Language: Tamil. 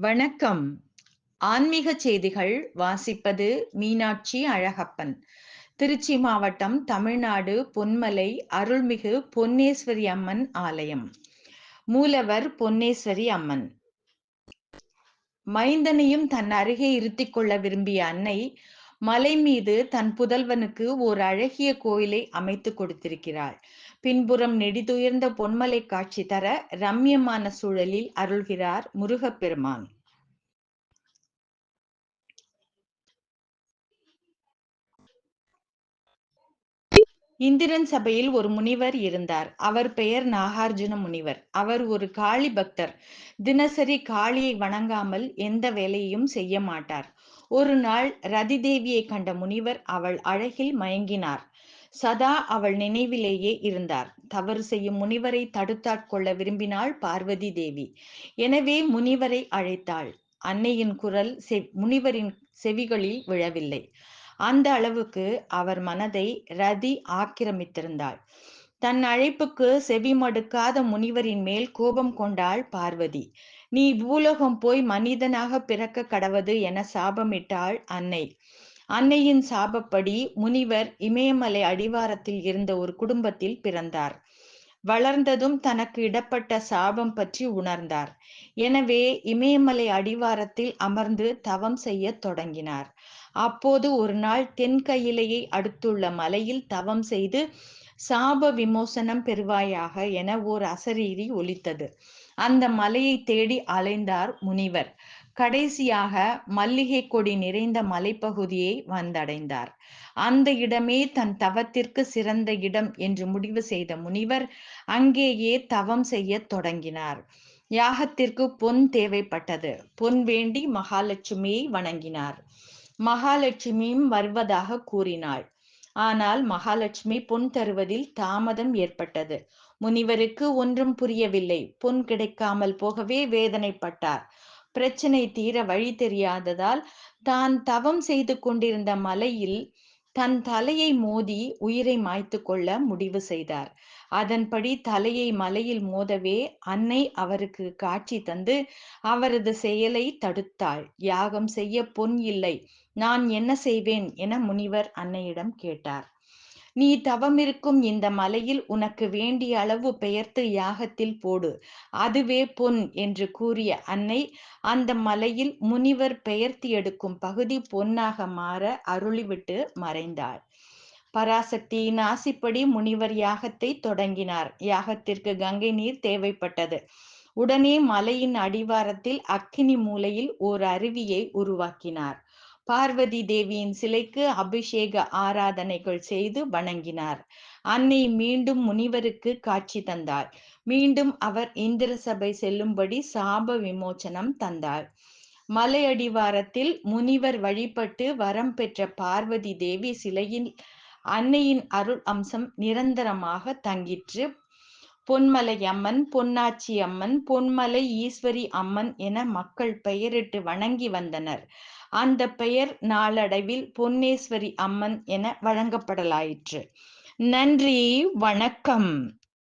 வணக்கம். ஆன்மீக செய்திகள் வாசிப்பது மீனாட்சி அழகப்பன். திருச்சி மாவட்டம் தமிழ்நாடு பொன்மலை அருள்மிகு பொன்னேஸ்வரி அம்மன் ஆலயம். மூலவர் பொன்னேஸ்வரி அம்மன். மைந்தனையும் தன் அருகே இருத்திக் கொள்ள விரும்பிய அன்னை மலை மீது தன் புதல்வனுக்கு ஓர் அழகிய கோயிலை அமைத்து கொடுத்திருக்கிறாள். பின்புறம் நெடிதுயர்ந்த பொன்மலை காட்சி தர ரம்யமான சூழலில் அருள்கிறார் முருகப்பெருமான். இந்திரன் சபையில் ஒரு முனிவர் இருந்தார். அவர் பெயர் நாகார்ஜுன முனிவர். அவர் ஒரு காளி பக்தர். தினசரி காளியை வணங்காமல் எந்த வேலையையும் செய்ய மாட்டார். ஒரு நாள் ரதி தேவியை கண்ட முனிவர் அவள் அழகில் மயங்கினார். சதா அவள் நினைவிலேயே இருந்தார். தவறு செய்யும் முனிவரை தடுத்தாட்கொள்ள விரும்பினாள் பார்வதி தேவி. எனவே முனிவரை அழைத்தாள். அன்னையின் குரல் முனிவரின் செவிகளில் விழவில்லை. அந்த அளவுக்கு அவர் மனதை ரதி ஆக்கிரமித்திருந்தாள். தன் அழைப்புக்கு செவி மடுக்காத முனிவரின் மேல் கோபம் கொண்டாள் பார்வதி. நீ பூலோகம் போய் மனிதனாக பிறக்க கடவது என சாபமிட்டாள் அன்னை. அன்னையின் சாபப்படி முனிவர் இமயமலை அடிவாரத்தில் இருந்த ஒரு குடும்பத்தில் பிறந்தார். வளர்ந்ததும் தனக்கு இடப்பட்ட சாபம் பற்றி உணர்ந்தார். எனவே இமயமலை அடிவாரத்தில் அமர்ந்து தவம் செய்ய தொடங்கினார். அப்போது ஒரு நாள் தென்கையிலையை அடுத்துள்ள மலையில் தவம் செய்து சாப விமோசனம் பெறுவாயாக என ஓர் அசரீரி ஒலித்தது. அந்த மலையை தேடி அலைந்தார் முனிவர். கடைசியாக மல்லிகை கொடி நிறைந்த மலைப்பகுதியை வந்தடைந்தார். அந்த இடமே தன் தவத்திற்கு சிறந்த இடம் என்று முடிவு செய்த முனிவர் அங்கேயே தவம் செய்ய தொடங்கினார். யாகத்திற்கு பொன் தேவைப்பட்டது. பொன் வேண்டி மகாலட்சுமியை வணங்கினார். மகாலட்சுமியும் வருவதாக கூறினாள். ஆனால் மகாலட்சுமி பொன் தருவதில் தாமதம் ஏற்பட்டது. முனிவருக்கு ஒன்றும் புரியவில்லை. பொன் கிடைக்காமல் போகவே வேதனைப்பட்டார். பிரச்சனை தீர வழி தெரியாததால் தான் தவம் செய்து கொண்டிருந்த மலையில் தன் தலையை மோதி உயிரை மாய்த்து கொள்ள முடிவு செய்தார். அதன்படி தலையை மலையில் மோதவே அன்னை அவருக்கு காட்சி தந்து அவரது செயலை தடுத்தாள். யாகம் செய்ய பொன் இல்லை. நான் என்ன செய்வேன்? என முனிவர் அன்னையிடம் கேட்டார். நீ தவமிருக்கும் இந்த மலையில் உனக்கு வேண்டிய அளவு பெயர்த்து யாகத்தில் போடு. அதுவே பொன் என்று கூறிய அன்னை அந்த மலையில் முனிவர் பெயர்த்தி எடுக்கும் பகுதி பொன்னாக மாற அருளிவிட்டு மறைந்தாள். பராசக்தியின் ஆசிப்படி முனிவர் யாகத்தை தொடங்கினார். யாகத்திற்கு கங்கை நீர் தேவைப்பட்டது. உடனே மலையின் அடிவாரத்தில் அக்கினி மூலையில் ஓர் அருவியை உருவாக்கினார். பார்வதி தேவியின் சிலைக்கு அபிஷேக ஆராதனைகள் செய்து வணங்கினார். அன்னை மீண்டும் முனிவருக்கு காட்சி தந்தாள் மீண்டும் அவர் இந்திர சபை செல்லும்படி சாப விமோச்சனம் தந்தாள் மலையடிவாரத்தில் முனிவர் வழிபட்டு வரம் பெற்ற பார்வதி தேவி சிலையில் அன்னையின் அருள் அம்சம் நிரந்தரமாக தங்கிற்று. பொன்மலை அம்மன் பொன்னாச்சி அம்மன் பொன்மலை ஈஸ்வரி அம்மன் என மக்கள் பெயரிட்டு வணங்கி வந்தனர். அந்த பெயர் நாளடைவில் பொன்னேஸ்வரி அம்மன் என வழங்கப்படலாயிற்று. நன்றி வணக்கம்.